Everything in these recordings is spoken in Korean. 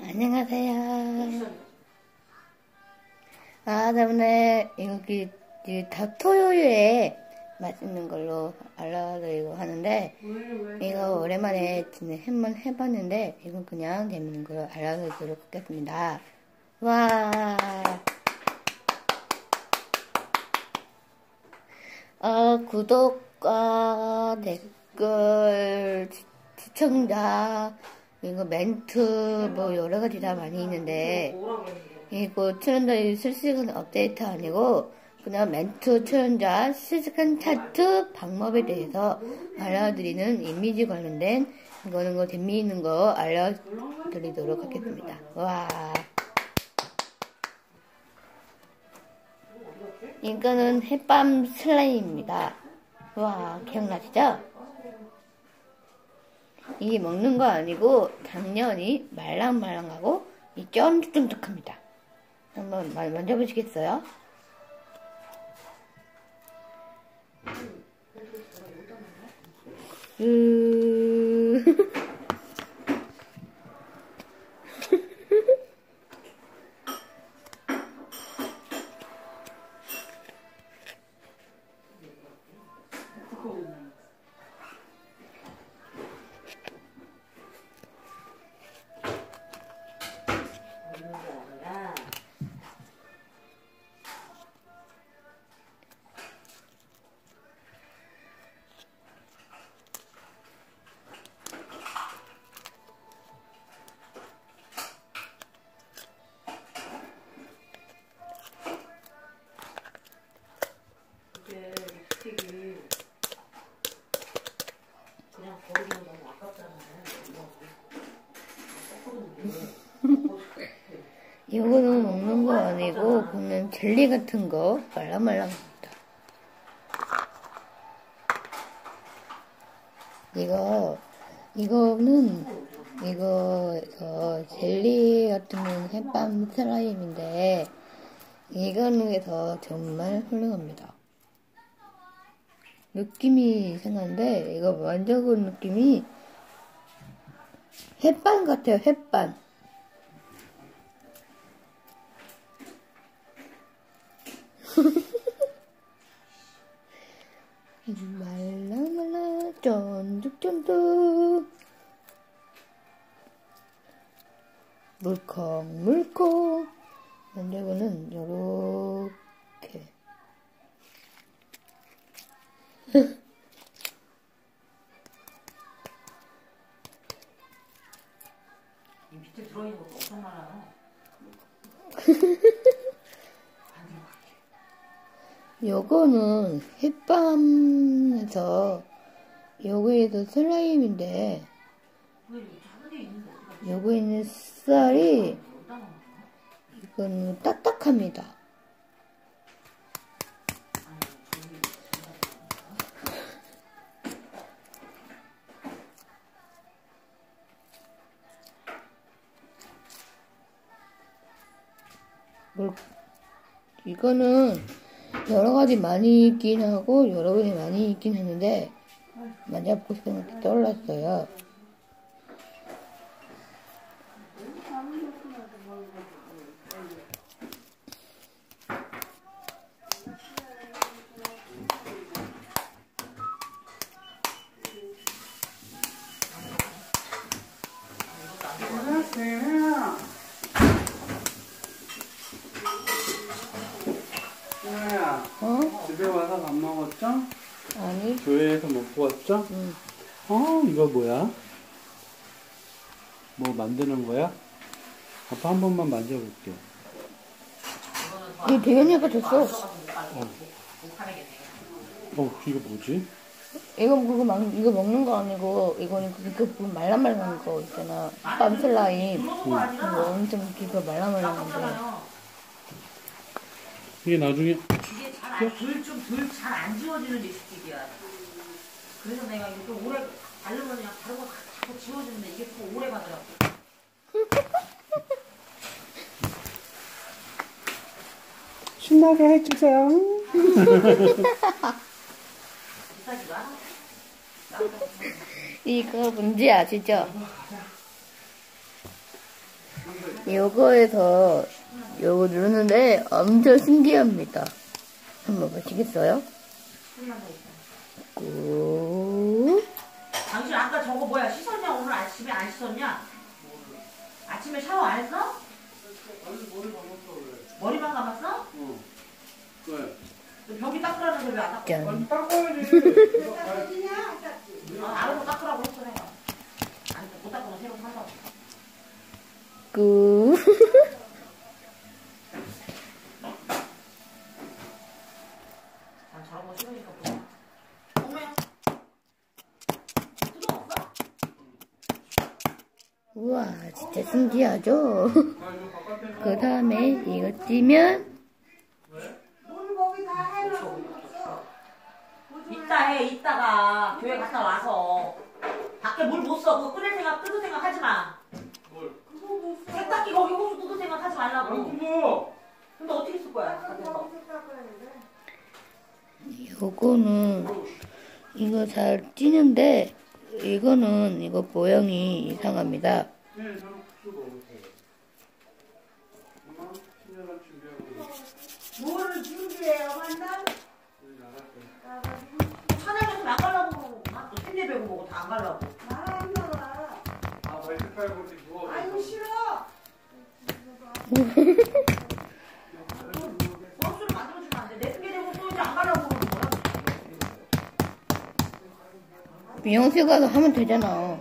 안녕하세요. 아, 때문에 여기 닭토요일에 맛있는 걸로 알려드리고 하는데 이거 오랜만에 한번 해봤는데 이건 그냥 재밌는 걸로 알려드리도록 하겠습니다. 와. 어, 구독과 댓글, 시- 시청자, 이거 멘트, 뭐, 여러 가지 다 많이 있는데, 이거 트렌드 실시간 업데이트 아니고, 그냥 멘트 트렌드 실시간 차트 방법에 대해서 알려드리는 이미지 관련된, 이거는 거 재미있는 거 알려드리도록 하겠습니다. 와. 이거는 햇밤 슬라임입니다. 와, 기억나시죠? 이게 먹는 거 아니고 당연히 말랑말랑하고 이 쫀득쫀득합니다. 한번 마- 만져보시겠어요? 으... 이거는 먹는 거 아니고 그냥 젤리 같은 거 말랑말랑합니다. 이거 이거는 이거 저 젤리 같은 건 햇밤 슬라임인데 이거는 더 정말 훌륭합니다. 느낌이 이상한데 이거 만져본 느낌이 햇반 같아요 햇반. 말랑말랑 쫀득쫀득. 물컹물컹. 만들고는 요렇게. 이 밑에 들어있는 것도 엄청 많아 요. 요거는 햇밤에서 요거에도 슬라임인데 요거에 있는 쌀이? 이거는 딱딱합니다. 이거는 여러 가지 많이 있긴 하고 여러 가지 많이 있긴 했는데 만져보고 싶은 게 떠올랐어요. 먹었죠? 아니? 교회에서 먹고 왔죠? 응. 어, 이거 뭐야? 뭐 만드는 거야? 아빠 한 번만 만져볼게. 이 대현이가 줬어. 어, 이거 뭐지? 이거 그거 막 이거 먹는 거 아니고 이거는 그, 그 말랑말랑한 거 있잖아. 밤 슬라임. 이거 엄청 기가 말랑말랑한데. 이게 나중에 이게 잘덜좀덜잘안 지워지는 립스틱이야. 그래서 내가 이거 또 오래 바르면 그냥 바르고 자꾸 지워지는데 이게 또 오래 가더라고. 신나게 해주세요. 이거 뭔지 아시죠? 요거에서 요거 누르는데 엄청 신기합니다. 한번 보시겠어요? 꾹. 당신 아까 저거 뭐야 씻었냐 오늘 아침에 안 씻었냐? 아침에 샤워 안 했어? 머리만 감았어? 어. 왜? 벽이 닦으라는 데 왜안 닦고? 짠. 아니, 닦아야지. 아, 알아서 닦으라고 했어 내가. 아니 못 닦으면 새로 산다고. 꾹. 난 저런 거 싫으니까 보자. 어머야. 뜯어먹어? 우와, 진짜 신기하죠? 그 다음에 이거 찌면 이따 해 이따가 교회 갔다 와서 밖에 물 못 써. 그거 끓일 생각 뜯을 생각 하지 마. 세탁기 거기 호수 뜯을 생각 하지 말라고. 뭐? 근데 어떻게 쓸 거야? 요거는 이거 잘 찌는데 이거는 이거 모양이 이상합니다. 네, 저는 국수 먹으세요. 엄마, 신년을 준비하고 뭐를 준비해요, 만날? 우리 나갔어요. 사장님한테 안 가려고 막또 캔디 배고 뭐고 다 안 가려고. 나안 나가. 아, 벨트 깔고 이렇게 누워. 아이고, 싫어. 버스를 만들어주면 안 돼. 내 승계 되고 또 이제 안 가려고 그러는 거야. 미용실 가서 하면 되잖아.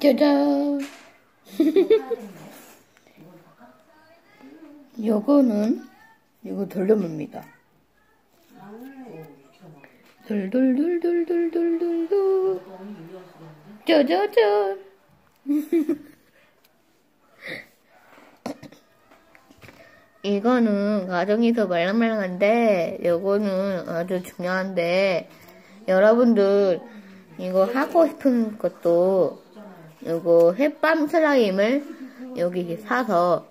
짜잔. 요거는 이거 돌려봅니다. 돌돌돌돌돌돌돌돌. 짜자잔. 이거는 가정에서 말랑말랑한데 요거는 아주 중요한데 여러분들 이거 하고 싶은 것도 요거 햇밤 슬라임을 여기 사서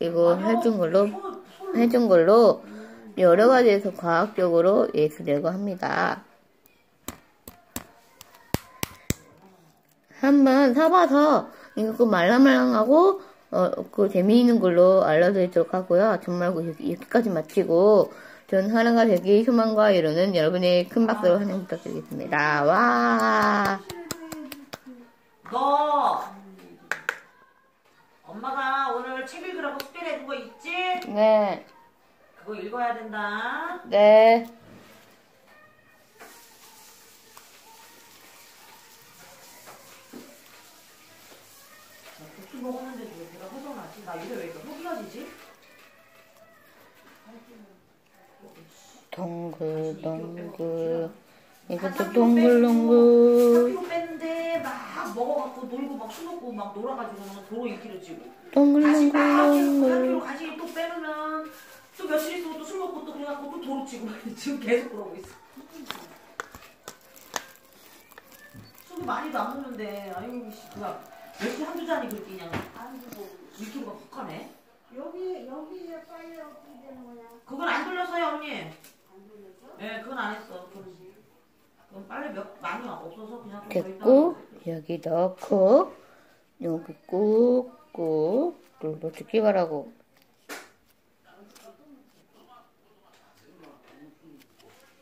이거 해준 걸로 해준 걸로 여러 가지에서 과학적으로 예술이라고 합니다. 한번 사봐서 이거 그 말랑말랑하고 어, 그 재미있는 걸로 알려드리도록 하고요. 정말 그 여기까지 마치고 전 하나가 되기 소망과 이루는 여러분의 큰 박수로 환영 부탁드리겠습니다. 와. 너 엄마가 오늘 책 읽으라고 숙제를 해준 거 있지? 네. 그거 읽어야 된다. 네. 먹었는데도 왜 배가 허전하지? 나 이래 왜 이렇게 허기어지지? 동글 동글. 이것도 동글 동글. 4kg 뺐는데 막 먹어갖고 놀고 막 술 먹고 막 놀아가지고는 도로 2kg 찌고 다시 막 4kg, 동글동글동글. 다시 또 빼면 또 며칠 있고 또술 먹고 또 그래갖고 또 도로 찌고 지금 계속 그러고 있어 술도 많이도 안 먹는데 아이고 씨 그냥 맥주 한두 잔이 그렇게 그냥 안 주고. 2kg가 확 가네 여기, 여기에 빨리 어떻게 되는 거냐? 그건 안 돌렸어요 언니 예 그건 안 했어 그건, 그건 빨리 몇 많이 없어서 그냥 좀 됐고, 여기 넣고, 여기 꾹꾹 눌러주기 바라고.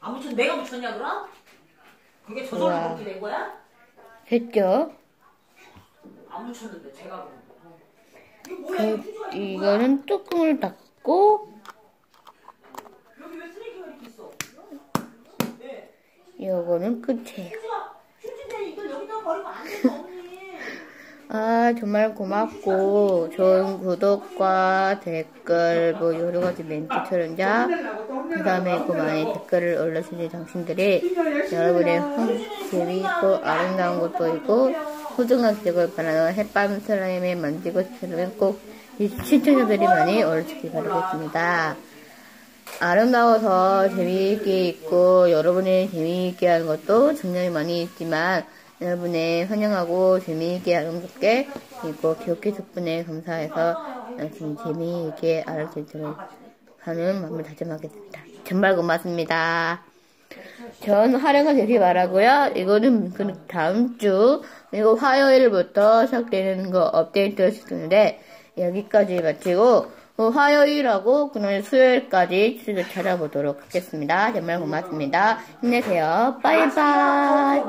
안 묻혔 내가 묻혔냐 그럼? 그게 저절로. 그렇게 된 거야? 됐죠? 안 묻혔는데 제가 거. 이거 뭐야? 이거 그? 이거는 뚜껑을 닫고, 여기 왜 쓰레기가 이렇게 있어? 네. 이거는 끝이에요. 아, 정말 고맙고, 좋은 구독과 댓글, 뭐, 여러 가지 멘트 촬영자, 그 다음에 그 많이 댓글을 올려주신 당신들이 여러분의 흥- 재미있고 아름다운 것도 있고, 소중한 기억을 바라는 햇밤 슬라임에 만지고 싶으면 꼭이 시청자들이 많이 올려주기 바라겠습니다. 아름다워서 재미있게 있고 여러분이 재미있게 하는 것도 중량이 많이 있지만 여러분의 환영하고 재미있게 아름답게 그리고 기억해 덕분에 감사해서 열심히 재미있게 알아듣도록 하는 마음을 다짐하겠습니다. 정말 고맙습니다. 전 활용가 되길 바라고요. 이거는 그 다음 주 그리고 화요일부터 시작되는 거 업데이트 시켰는데 여기까지 마치고 그 화요일하고 그다음에 수요일까지 추를 찾아보도록 하겠습니다. 정말 고맙습니다. 힘내세요. 빠이빠이.